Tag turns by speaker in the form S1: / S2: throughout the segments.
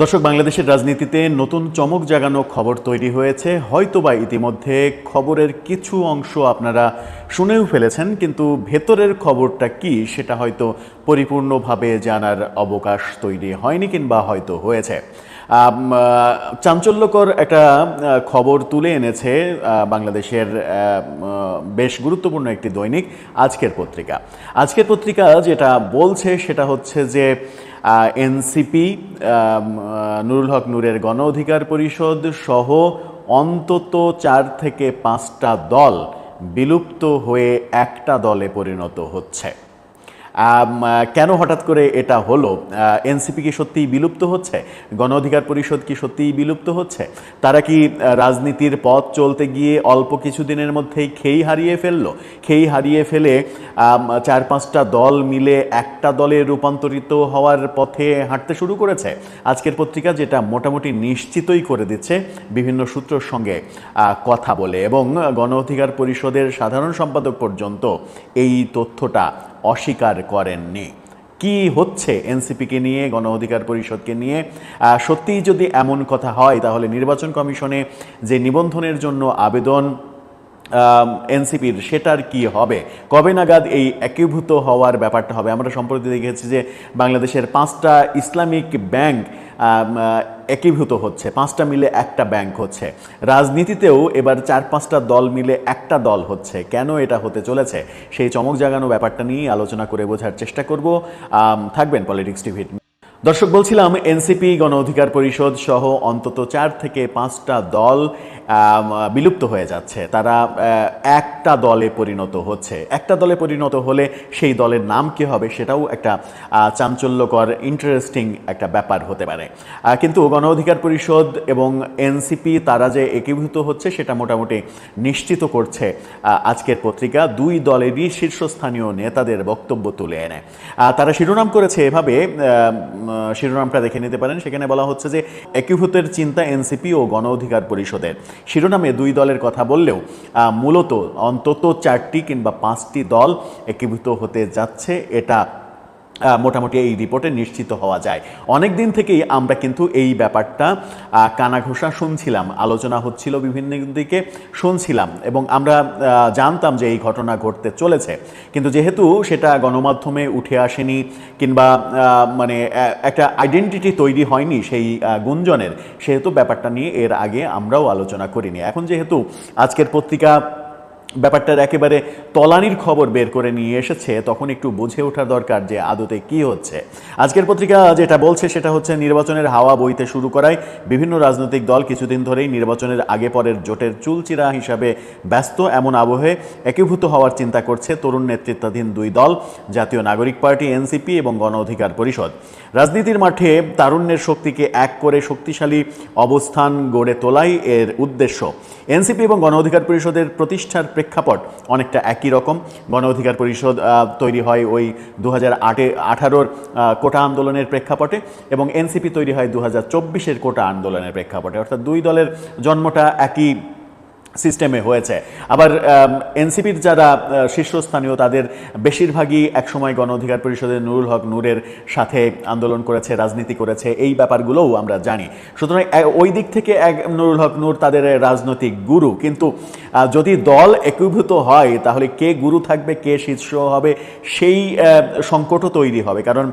S1: দর্শক, বাংলাদেশের রাজনীতিতে নতুন চমক জাগানো খবর তৈরি হয়েছে। হয়তোবা ইতিমধ্যে খবরের কিছু অংশ আপনারা শুনেও ফেলেছেন, কিন্তু ভেতরের খবরটা কি সেটা হয়তো পরিপূর্ণভাবে জানার অবকাশ তৈরি হয়নি কিংবা হয়তো হয়েছে। চাঞ্চল্যকর একটা খবর তুলে এনেছে বাংলাদেশের বেশ গুরুত্বপূর্ণ একটি দৈনিক আজকের পত্রিকা। আজকের পত্রিকা যেটা বলছে সেটা হচ্ছে যে এনসিপি নুরুল হক নূরের গণ অধিকার পরিষদ সহ অন্তত চার থেকে পাঁচটা দল বিলুপ্ত হয়ে একটা দলে পরিণত হচ্ছে। কেন হঠাৎ করে এটা হলো? এনসিপি কি সত্যিই বিলুপ্ত হচ্ছে? গণ অধিকার পরিষদ কি সত্যিই বিলুপ্ত হচ্ছে? তারা কি রাজনীতির পথ চলতে গিয়ে অল্প কিছুদিনের মধ্যেই খেই হারিয়ে ফেলল? খেই হারিয়ে ফেলে চার পাঁচটা দল মিলে একটা দলে রূপান্তরিত হওয়ার পথে হাঁটতে শুরু করেছে। আজকের পত্রিকা যেটা মোটামুটি নিশ্চিতই করে দিচ্ছে, বিভিন্ন সূত্রের সঙ্গে কথা বলে। এবং গণ অধিকার পরিষদের সাধারণ সম্পাদক পর্যন্ত এই তথ্যটা অস্বীকার করেননি। কি হচ্ছে এনসিপিকে নিয়ে, গণ অধিকার পরিষদকে নিয়ে? সত্যিই যদি এমন কথা হয়, তাহলে নির্বাচন কমিশনে যে নিবন্ধনের জন্য আবেদন এনসিপির, সেটার কি হবে? কবে নাগাদ এই একীভূত হওয়ার ব্যাপারটা হবে? আমরা সম্প্রতি দেখেছি যে বাংলাদেশের পাঁচটা ইসলামিক ব্যাংক একীভূত হচ্ছে। পাঁচটা মিলে একটা ব্যাংক হচ্ছে। রাজনীতিতেও এবার চার পাঁচটা দল মিলে একটা দল হচ্ছে। কেন এটা হতে চলেছে? সেই চমক জাগানো ব্যাপারটা নিয়ে আলোচনা করে বোঝার চেষ্টা করব। থাকবেন পলিটিক্স টিভি দর্শক, বলছিলাম, এনসিপি গণ অধিকার পরিষদ সহ অন্তত চার থেকে পাঁচটা দল বিলুপ্ত হয়ে যাচ্ছে। তারা একটা দলে পরিণত হচ্ছে। একটা দলে পরিণত হলে সেই দলের নাম কি হবে সেটাও একটা চাঞ্চল্যকর ইন্টারেস্টিং একটা ব্যাপার হতে পারে। কিন্তু গণ অধিকার পরিষদ এবং এনসিপি তারা যে একীভূত হচ্ছে সেটা মোটামুটি নিশ্চিত করছে আজকের পত্রিকা। দুই দলেরই শীর্ষস্থানীয় নেতাদের বক্তব্য তুলে এনে। তারা শিরোনাম করেছে এভাবে শিরোনামটা দেখে নিতে পারেন। সেখানে বলা হচ্ছে যে, একীভূতের চিন্তা এনসিপি ও গণ অধিকার পরিষদের। শিরোনামে দুই দলের কথা বললেও মূলত অন্তত চারটি কিংবা পাঁচটি দল একীভূত হতে যাচ্ছে। এটা মোটামুটি এই রিপোর্টে নিশ্চিত হওয়া যায়। অনেক দিন থেকেই আমরা কিন্তু এই ব্যাপারটা কানাঘোষা শুনছিলাম, আলোচনা হচ্ছিল বিভিন্ন দিকে শুনছিলাম এবং আমরা জানতাম যে এই ঘটনা ঘটতে চলেছে। কিন্তু যেহেতু সেটা গণমাধ্যমে উঠে আসেনি কিংবা মানে একটা আইডেন্টিটি তৈরি হয়নি সেই গুঞ্জনের, সেহেতু ব্যাপারটা নিয়ে এর আগে আমরাও আলোচনা করিনি। এখন যেহেতু আজকের পত্রিকা ব্যাপারটার একেবারে তলানির খবর বের করে নিয়ে এসেছে, তখন একটু বুঝে ওঠা দরকার যে আদতে কি হচ্ছে। আজকের পত্রিকা যেটা বলছে সেটা হচ্ছে নির্বাচনের হাওয়া বইতে শুরু করায় বিভিন্ন রাজনৈতিক দল কিছুদিন ধরেই নির্বাচনের আগে পরের জোটের চুলচিরা হিসাবে ব্যস্ত এমন আবহে একীভূত হওয়ার চিন্তা করছে তরুণ নেতৃত্বাধীন দুই দল, জাতীয় নাগরিক পার্টি, এনসিপি এবং গণ অধিকার পরিষদ। রাজনীতির মাঠে তারুণ্যের শক্তিকে এক করে শক্তিশালী অবস্থান গড়ে তোলাই এর উদ্দেশ্য। এনসিপি এবং গণ অধিকার পরিষদের প্রতিষ্ঠার প্রেক্ষাপট অনেকটা একই রকম। গণ অধিকার পরিষদ তৈরি হয় ওই দু হাজার আটে, আঠারোর কোটা আন্দোলনের প্রেক্ষাপটে এবং এনসিপি তৈরি হয় দু হাজার চব্বিশের কোটা আন্দোলনের প্রেক্ষাপটে। অর্থাৎ দুই দলের জন্মটা একই সিস্টেমে হয়েছে। আবার এনসিপির যারা শীর্ষস্থানীয় তাদের বেশিরভাগই একসময় গণ অধিকার পরিষদের নুরুল হক নূরের সাথে আন্দোলন করেছে, রাজনীতি করেছে, এই ব্যাপারগুলোও আমরা জানি। সুতরাং ওই দিক থেকে এক নুরুল হক নূর তাদের রাজনৈতিক গুরু। কিন্তু যদি দল একীভূত হয়, তাহলে কে গুরু থাকবে, কে শীর্ষ হবে, সেই সংকটও তৈরি হবে। কারণ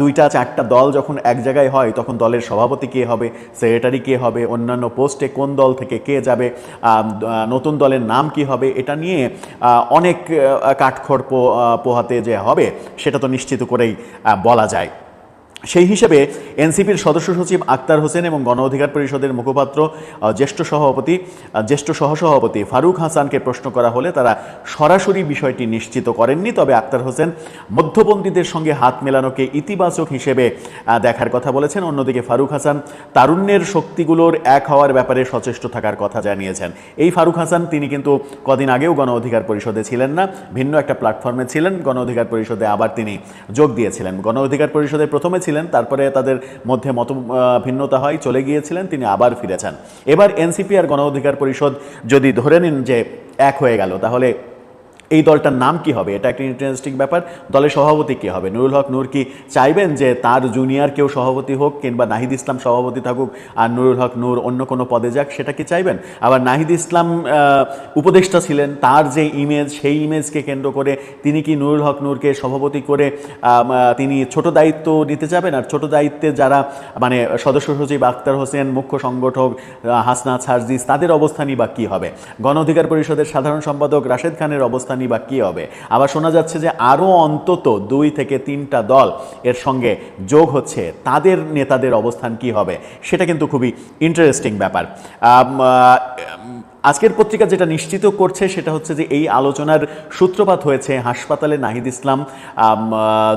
S1: দুইটা, চারটা দল যখন এক জায়গায় হয়, তখন দলের সভাপতি কে হবে, সেক্রেটারি কে হবে, অন্যান্য পোস্টে কোন দল থেকে কে যাবে নতুন দলের নাম কি হবে এটা নিয়ে অনেক কাঠখড় পোহাতে যে হবে, সেটা তো নিশ্চিত করেই বলা যায়। সেই হিসেবে এনসিপির সদস্য সচিব আক্তার হোসেন এবং গণ অধিকার পরিষদের মুখপাত্র জ্যেষ্ঠ সভাপতি জ্যেষ্ঠ সহসভাপতি ফারুক হাসানকে প্রশ্ন করা হলে তারা সরাসরি বিষয়টি নিশ্চিত করেননি। তবে আক্তার হোসেন মধ্যপন্থীদের সঙ্গে হাত মেলানোকে ইতিবাচক হিসেবে দেখার কথা বলেছেন। অন্যদিকে ফারুক হাসান তারুণ্যের শক্তিগুলোর এক হওয়ার ব্যাপারে সচেষ্ট থাকার কথা জানিয়েছেন। এই ফারুক হাসান তিনি কিন্তু কদিন আগেও গণ অধিকার পরিষদে ছিলেন না, ভিন্ন একটা প্ল্যাটফর্মে ছিলেন। গণ অধিকার পরিষদে আবার তিনি যোগ দিয়েছিলেন। গণ অধিকার পরিষদে প্রথমে ছিলেন তারপরে তাদের মধ্যে মত ভিন্নতা হয়, চলে গিয়েছিলেন, তিনি আবার ফিরেছেন। এবার এনসিপি আর গণ অধিকার পরিষদ যদি ধরে নিন যে এক হয়ে গেল, তাহলে এই দলটার নাম কি হবে? এটা একটা ইন্টারেস্টিং ব্যাপার। দলের সভাপতি কি হবে? নুরুল হক নূর কি চাইবেন যে তার জুনিয়র কেউ সভাপতি হোক কিংবা নাহিদ ইসলাম সভাপতি থাকুক আর নুরুল হক নূর অন্য কোনো পদে যাক সেটা কি চাইবেন? আবার নাহিদ ইসলাম উপদেষ্টা ছিলেন তার যে ইমেজ সেই ইমেজকে কেন্দ্র করে তিনি কি নুরুল হক নূরকে সভাপতি করে তিনি ছোট দায়িত্ব নিতে যাবেন আর ছোট দায়িত্বে যারা মানে সদস্য সচিব আক্তার হোসেন মুখ্য সংগঠক আহ, হাসনাত সার্জিস তাদের অবস্থানই বা কী হবে? গণ অধিকার পরিষদের সাধারণ সম্পাদক রাশেদ খানের অবস্থানই বা কী হবে। আবার শোনা যাচ্ছে যে আরও অন্তত দুই থেকে তিনটা দল এর সঙ্গে যোগ হচ্ছে। তাদের নেতাদের অবস্থান কি হবে? সেটা কিন্তু খুবই ইন্টারেস্টিং ব্যাপার। আজকের পত্রিকা যেটা নিশ্চিত করছে সেটা হচ্ছে যে এই আলোচনার সূত্রপাত হয়েছে হাসপাতালে নাহিদ ইসলাম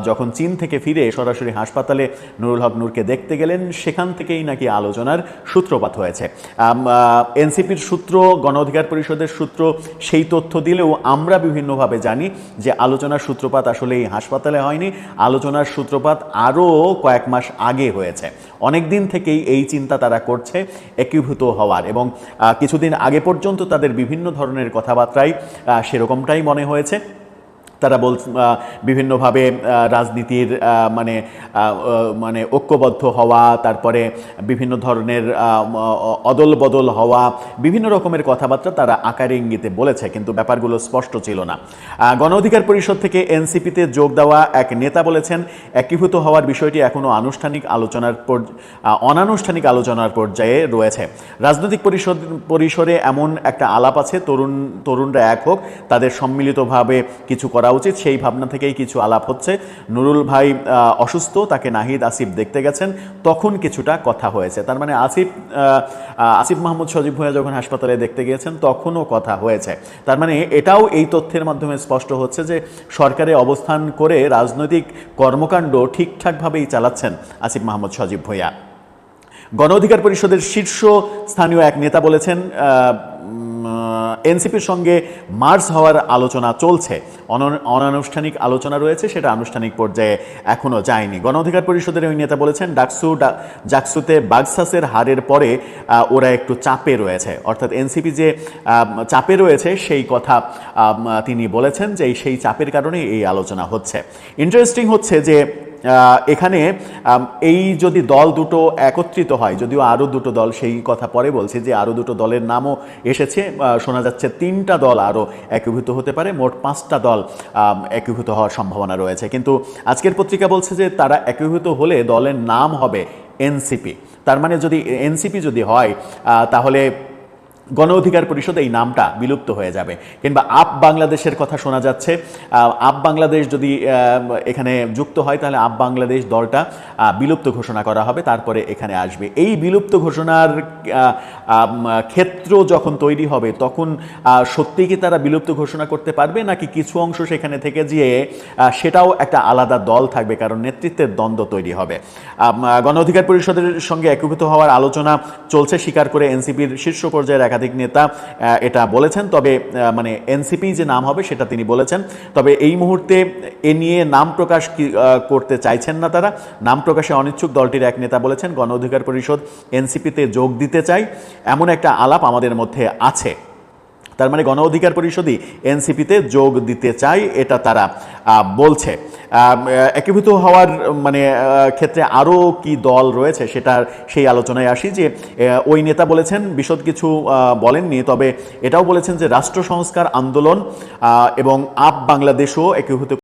S1: যখন চীন থেকে ফিরে সরাসরি হাসপাতালে নুরুল হক নূরকে দেখতে গেলেন, সেখান থেকেই নাকি আলোচনার সূত্রপাত হয়েছে। এনসিপির সূত্র, গণ অধিকার পরিষদের সূত্র সেই তথ্য দিলেও আমরা বিভিন্নভাবে জানি যে আলোচনার সূত্রপাত আসলে এই হাসপাতালে হয়নি। আলোচনার সূত্রপাত আরও কয়েক মাস আগে হয়েছে। অনেক দিন থেকেই এই চিন্তা তারা করছে, একীভূত হওয়ার এবং কিছুদিন আগে পর্যন্ত তাদের বিভিন্ন ধরনের কথাবার্তায় সেরকমটাই মনে হয়েছে। তারা বল বিভিন্নভাবে রাজনীতির মানে মানে ঐক্যবদ্ধ হওয়া, তারপরে বিভিন্ন ধরনের অদল বদল হওয়া, বিভিন্ন রকমের কথাবার্তা তারা আকারে ইঙ্গিতে বলেছে, কিন্তু ব্যাপারগুলো স্পষ্ট ছিল না। গণ অধিকার পরিষদ থেকে এনসিপিতে যোগ দেওয়া এক নেতা বলেছেন, একীভূত হওয়ার বিষয়টি এখনও আনুষ্ঠানিক আলোচনার পর- অনানুষ্ঠানিক আলোচনার পর্যায়ে রয়েছে। রাজনৈতিক পরিষদ, পরিসরে এমন একটা আলাপ আছে, তরুণ, তরুণরা এক হোক, তাদের সম্মিলিতভাবে কিছু করা উচিত। সেই ভাবনা থেকেই কিছু আলাপ হচ্ছে। নুরুল ভাই অসুস্থ, তাকে নাহিদ আসিফ দেখতে গেছেন। তখন কিছুটা কথা হয়েছে। তার মানে আসিফ আসিফ মাহমুদ সজীব ভুঁইয়া যখন হাসপাতালে দেখতে গিয়েছেন, তখনও কথা হয়েছে। তার মানে এটাও এই তথ্যের মাধ্যমে স্পষ্ট হচ্ছে যে সরকারে অবস্থান করে রাজনৈতিক কর্মকাণ্ড ঠিকঠাকভাবেই চালাচ্ছেন আসিফ মাহমুদ সজীব ভুঁইয়া। গণ অধিকার পরিষদের শীর্ষ স্থানীয় এক নেতা বলেছেন এনসিপির সঙ্গে মার্চ হওয়ার আলোচনা চলছে। অন- অনানুষ্ঠানিক আলোচনা রয়েছে, সেটা আনুষ্ঠানিক পর্যায়ে এখনও যায়নি। গণ অধিকার পরিষদের ওই নেতা বলেছেন, ডাকসু, ডা- জাকসুতে বাগসাসের হারের পরে ওরা একটু চাপে রয়েছে। অর্থাৎ এনসিপি যে চাপে রয়েছে, সেই কথা তিনি বলেছেন যে সেই চাপের কারণে এই আলোচনা হচ্ছে। ইন্টারেস্টিং হচ্ছে যে এখানে এই যদি দল দুটো একত্রিত হয়, যদিও আরও দুটো দল সেই কথা পরে বলছে যে আরও দুটো দলের নামও এসেছে শোনা যাচ্ছে তিনটা দল আরও একীভূত হতে পারে, মোট পাঁচটা দল একীভূত হওয়ার সম্ভাবনা রয়েছে। কিন্তু আজকের পত্রিকা বলছে যে তারা একীভূত হলে দলের নাম হবে এনসিপি। তার মানে যদি এনসিপি যদি হয় তাহলে গণ অধিকার পরিষদ এই নামটা বিলুপ্ত হয়ে যাবে। কিংবা আপ বাংলাদেশের কথা শোনা যাচ্ছে আপ বাংলাদেশ যদি এখানে যুক্ত হয়, তাহলে আপ বাংলাদেশ দলটা বিলুপ্ত ঘোষণা করা হবে, তারপরে এখানে আসবে। এই বিলুপ্ত ঘোষণার ক্ষেত্র যখন তৈরি হবে, তখন সত্যি কি তারা বিলুপ্ত ঘোষণা করতে পারবে? নাকি কিছু অংশ সেখানে থেকে যেয়ে সেটাও একটা আলাদা দল থাকবে, কারণ নেতৃত্বের দ্বন্দ্ব তৈরি হবে। গণ অধিকার পরিষদের সঙ্গে একীভূত হওয়ার আলোচনা চলছে, স্বীকার করে এনসিপির শীর্ষ পর্যায়ের একাধিক নেতা এটা বলেছেন। তবে মানে এনসিপি যে নাম হবে সেটা তিনি বলেছেন। তবে এই মুহূর্তে এ নিয়ে নাম প্রকাশ করতে চাইছেন না তারা। নাম প্রকাশে অনিচ্ছুক দলটির এক নেতা বলেছেন, গণ অধিকার পরিষদ এনসিপিতে যোগ দিতে চাই। এমন একটা আলাপ আমাদের মধ্যে আছে। তার মানে গণ অধিকার পরিষদই এনসিপিতে যোগ দিতে চায়, এটা তারা বলছে। একীভূত হওয়ার মানে ক্ষেত্রে আরও কি দল রয়েছে সেটার সেই আলোচনায় আসি যে ওই নেতা বলেছেন, বিশদ কিছু বলেননি, তবে এটাও বলেছেন যে রাষ্ট্র সংস্কার আন্দোলন এবং আপ বাংলাদেশও একীভূত